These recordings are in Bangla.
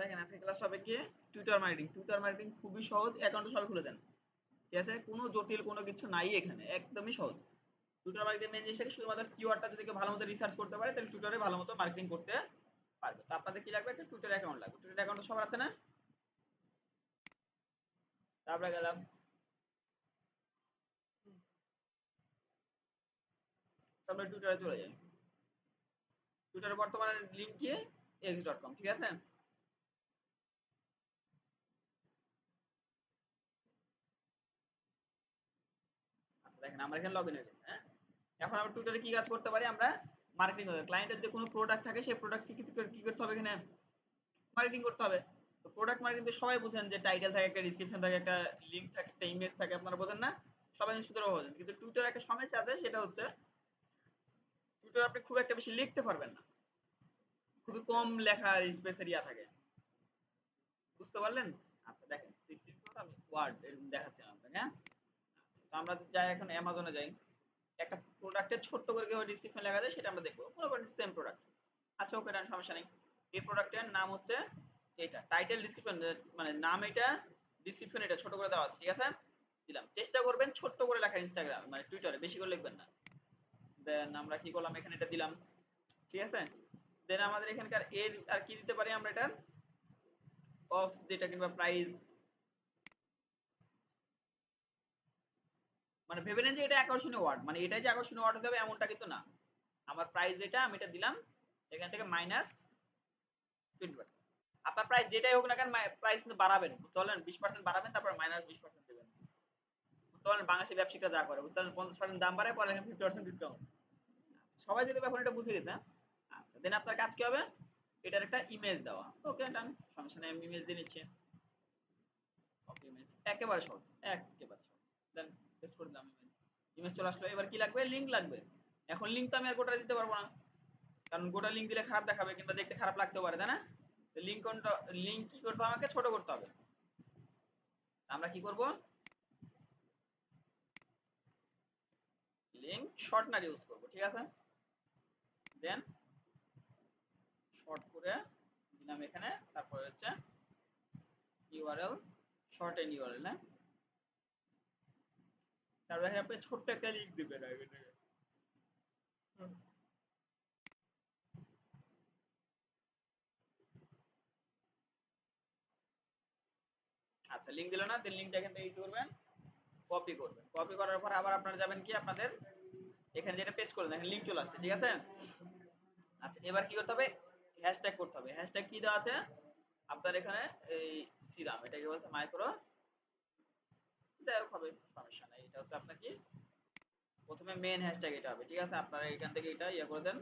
দেখেন আজকে ক্লাস হবে কি? টুইটার মার্কেটিং টুইটার মার্কেটিং খুবই সহজ অ্যাকাউন্ট সবাই খুলে যান ঠিক আছে? কোনো জটিল কোনো কিছু নাই এখানে, একদমই সহজ। টুইটার মার্কেটিং মেন শুধুমাত্র কিওয়ার্ডটা যদি ভালো মতো রিসার্চ করতে পারে, তাহলে টুইটারে ভালো মতো মার্কেটিং করতে পারবে। তো আপনাদের কি লাগবে? একটা টুইটার অ্যাকাউন্ট লাগবে। টুইটার অ্যাকাউন্ট সবার আছে না? তারপরে গেলাম। তারপরে টুইটারে চলে যাই। টুইটারে বর্তমানে লিঙ্ক কি? কম ঠিক আছে আচ্ছা দেখেন, আমরা এখানে লগ ইন হয়ে গেছি হ্যাঁ? এখন আমরা টুইটারে কি কাজ করতে পারি? আমরা মার্কেটিং করতে ক্লায়েন্টের যে কোনো প্রোডাক্ট থাকে, সেই প্রোডাক্ট কি করতে হবে এখানে? মার্কেটিং করতে হবে। তো প্রোডাক্ট মার্কেটিং তো সবাই বুঝেন যে টাইটেল থাকে, একটা ডিসক্রিপশন থাকে, একটা লিংক থাকে, একটা ইমেজ থাকে, আপনারা বোঝেন না? সবাই সুতরাং বোঝেন। কিন্তু টুইটারে একটা সমস্যা আছে, সেটা হচ্ছে টুইটার আপনি খুব একটা বেশি লিখতে পারবেন না। খুবই কম লেখা স্পেস এরিয়া থাকে। বুঝতে পারলেন? আচ্ছা দেখেন সিক্সটিন আমি ওয়ার্ড এরকম দেখাচ্ছি আপনাকে হ্যাঁ? আমরা যাই এখন অ্যামাজনে যাই। একটা প্রোডাক্টের ছোট্ট করে কীভাবে ডিসক্রিপশন লেখা যায়, সেটা আমরা দেখব। মনে করেন সেম প্রোডাক্ট আচ্ছা ওকে ডান সমস্যা নেই। এই প্রোডাক্টের নাম হচ্ছে এটা টাইটেল ডিসক্রিপশন মানে নাম এটা ডিসক্রিপশন এটা, ছোট করে দেওয়া আছে, ঠিক আছে? দিলাম। চেষ্টা করবেন ছোট্ট করে লেখা ইনস্টাগ্রাম মানে টুইটারে বেশি করে লিখবেন না। দেন আমরা কি করলাম? এখানে এটা দিলাম, ঠিক আছে? দেন আমাদের এখানকার এর আর কি দিতে পারি আমরা এটার? অফ যেটা কিংবা প্রাইস মানে ভেবে নেন যে এটা আকর্ষণীয় ওয়ার্ড মানে এটাই যে আকর্ষণীয় ওয়ার্ড হবে এমনটা কিন্তু না। আমার প্রাইস যেটা, আমি এটা দিলাম, এখান থেকে মাইনাস টোয়েন্টি পার্সেন্ট আপনার প্রাইস যেটাই হোক না কেন প্রাইস কিন্তু বাড়াবেন, বুঝতে পারলেন? বিশ পার্সেন্ট বাড়াবেন, তারপর মাইনাস বিশ পার্সেন্ট দেবেন। বুঝতে পারলেন? বাংলাদেশি ব্যবসায়িকরা যা করে, বুঝতে পারলেন? পঞ্চাশ পার্সেন্ট দাম বাড়ায়, পরে ফিফটি পার্সেন্ট ডিসকাউন্ট সবাই যদি এখন এটা বুঝে গেছে আচ্ছা দেন আপনার কাজ কি হবে? এটার একটা ইমেজ দেওয়া। ওকে ডান সমস্যা নেই, আমি ইমেজ দিয়ে নিচ্ছি। ওকে ইমেজ একেবারে সহজ একেবারে সহজ। দেন পেস্ট করে দিলাম ইমেজ ইমেজ চলে আসলো। এবার কি লাগবে? লিংক লাগবে। এখন লিংক তো আমি আর গোটা দিতে পারব না। কারণ গোটা লিংক দিলে খারাপ দেখাবে কিংবা দেখতে খারাপ লাগতেও পারে, তাই না? লিংক কোনটা লিংক কি করতে আমাকে? ছোট করতে হবে। আমরা কি করব? লিংক শর্টনার ইউজ করব, ঠিক আছে? দেন শর্ট করে দিলাম এখানে। তারপরে হচ্ছে ইউআরএল শর্ট এন্ড ইউআরএল হ্যাঁ? তারপর এখানে আপনি ছোট্ট একটা লিংক দিবেন আগে আচ্ছা লিংক দিল না দেন লিংকটা এখান থেকে করবেন কপি করবেন। কপি করার পর আবার আপনারা যাবেন কি, আপনাদের এখানে যেটা পেস্ট করলেন, এখানে লিংক চলে আসছে, ঠিক আছে? আচ্ছা এবার কি করতে হবে? হ্যাশট্যাগ করতে হবে। হ্যাশট্যাগ কি দেওয়া আছে? আপনার এখানে এই সিরাম এটাকে বলছে মাইক্রো যাই হোক হবে, সমস্যা এটা হচ্ছে আপনার কি প্রথমে মেন হ্যাশট্যাগ এটা হবে, ঠিক আছে? আপনারা এখান থেকে এটা ইয়ে করে দেন।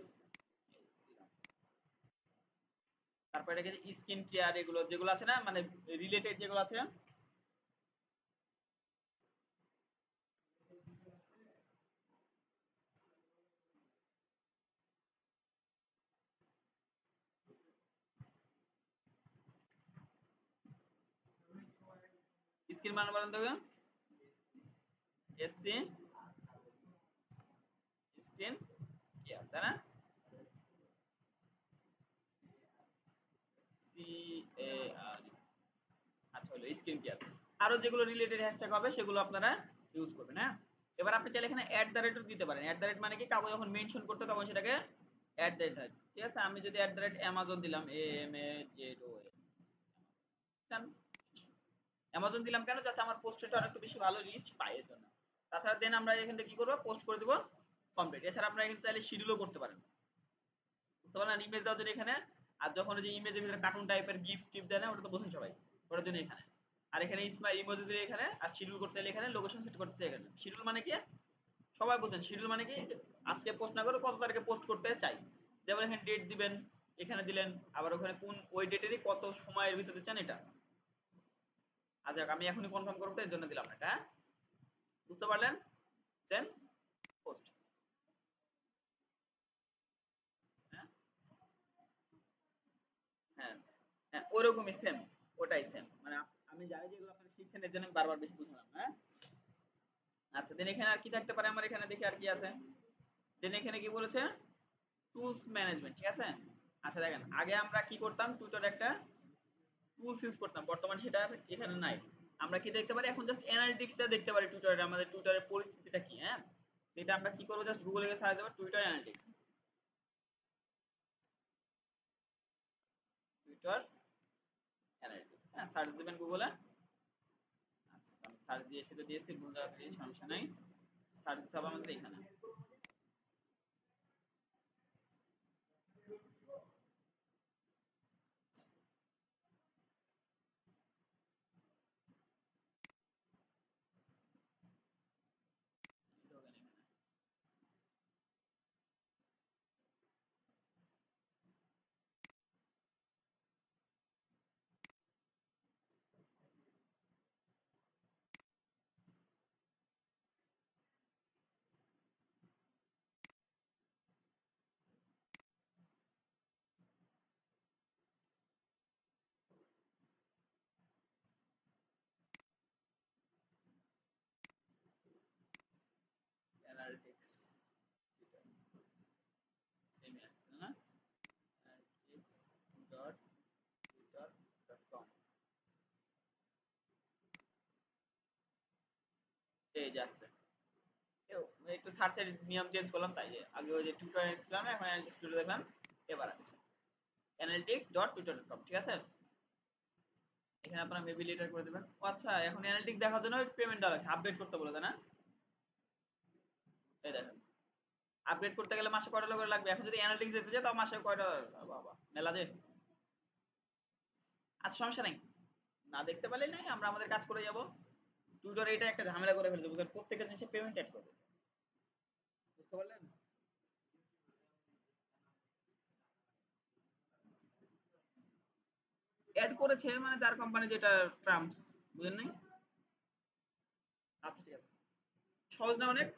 তারপর এটাকে স্কিন কেয়ার এগুলো, যেগুলো আছে না মানে রিলেটেড যেগুলো আছে স্ক্রিন মান বলেন তো এসসি স্ক্রিন কেয়ার তাই না আচ্ছা হলো স্ক্রিন কেয়ার আরও যেগুলো রিলেটেড হ্যাশট্যাগ হবে, সেগুলো আপনারা ইউজ করবেন হ্যাঁ? এবার আপনি চাইলে এখানে অ্যাট দ্য রেটও দিতে পারেন। অ্যাট দ্য রেট মানে কি? যখন মেনশন করতে তখন সেটাকে অ্যাট দ্য রেট ঠিক আছে? আমি যদি অ্যাট দ্য রেট অ্যামাজন দিলাম A M A Z O Amazon দিলাম কেন? যাতে আমার পোস্টেরটা আরেকটু বেশি ভালো রিচ পায় এর জন্য। তাছাড়া দেন আমরা এখান থেকে কি করব? পোস্ট করে দিব কমপ্লিট এছাড়া আপনারা এখানে চাইলে শিডিউলও করতে পারেন। বুঝতে পারলেন? ইমেজ দেওয়ার জন্য এখানে, আর যখন যে ইমেজের ভিতরে কার্টুন টাইপের গিফট টিপ দেয় না, ওটা তো বোঝেন সবাই। ওটার জন্য এখানে। আর এখানে ইসমাইল ইমোজি দিলে এখানে, আর শিডিউল করতে চাইলে এখানে লোকেশন সেট করতে চাই এখানে। শিডিউল মানে কি? সবাই বোঝেন। শিডিউল মানে কি? আজকে পোস্ট না করে কত তারিখে পোস্ট করতে চাই। যেমন এখানে ডেট দিবেন, এখানে দিলেন, আবার ওখানে কোন, ওই ডেটেরই কত সময়ের ভিতরে চান এটা। আচ্ছা আমি এখনই কনফার্ম করব এর জন্য দিলাম এটা হ্যাঁ? বুঝতে পারলেন? দেন পোস্ট হ্যাঁ? হ্যাঁ হ্যাঁ ওরকমই সেম ওটাই সেম মানে আমি জানি যেগুলো আপনারা শিখছেন, এর জন্য আমি বারবার বেশি হ্যাঁ? আচ্ছা দেন এখানে আর কি থাকতে পারে? আমার এখানে দেখি আর কি আছে। দেন এখানে কি বলেছে? টুলস ম্যানেজমেন্ট ঠিক আছে? আচ্ছা দেখেন, আগে আমরা কি করতাম? টুইটার একটা টুলস ইউজ করতাম। বর্তমানে সেটা এখানে নাই। আমরা কি দেখতে পারি? এখন জাস্ট অ্যানালিটিক্সটা দেখতে পারি টুইটারে আমাদের টুইটারের পরিস্থিতিটা কি হ্যাঁ? এটা আমরা কি করব? জাস্ট গুগলে গিয়ে সার্চ দেবো টুইটার অ্যানালিটিক্স টুইটার অ্যানালিটিক্স হ্যাঁ সার্চ দিবেন গুগলে আচ্ছা আমি সার্চ দিয়েছি তো দিয়েছি, ভুল জায়গা থেকে সমস্যা নাই। সার্চ দিতে হবে আমাদের এখানে ঢোকেন এখানে অ্যানালিটিক্স সেমই আসছে না analytics dot Twitter dot com এই যে আসছে। একটু সার্চের নিয়ম চেঞ্জ করলাম, তাই আগে ওই যে টুইটার এসেছিলাম না এখন অ্যানালিটিক্স টুইটার দেখলাম, এবার আসছে। Analytics dot Twitter dot com ঠিক আছে? এখানে আপনারা মেবি লেটার করে দেবেন। আচ্ছা এখন অ্যানালিটিক্স দেখার জন্য পেমেন্ট দেওয়া লাগছে আপডেট করতে বলে না? এই দেখেন। আপডেট করতে গেলে মাসে কয়টা করে লাগবে? এখন যদি অ্যানালিটিক্স দিতে যায় তাও মাসে কয়টা বাবা, মেলা যে। আচ্ছা সমস্যা নেই। না দেখতে পারলে নাই, আমরা আমাদের কাজ করে যাব। টুইটার এটা একটা ঝামেলা করে ফেলছে, বুঝলেন? প্রত্যেকটা জিনিসে পেমেন্ট অ্যাড করবে বুঝতে পারলেন? অ্যাড করেছে মানে যার কোম্পানি যেটা ট্রাম্পস বুঝেন নাই? আচ্ছা ঠিক আছে। সহজ না অনেক?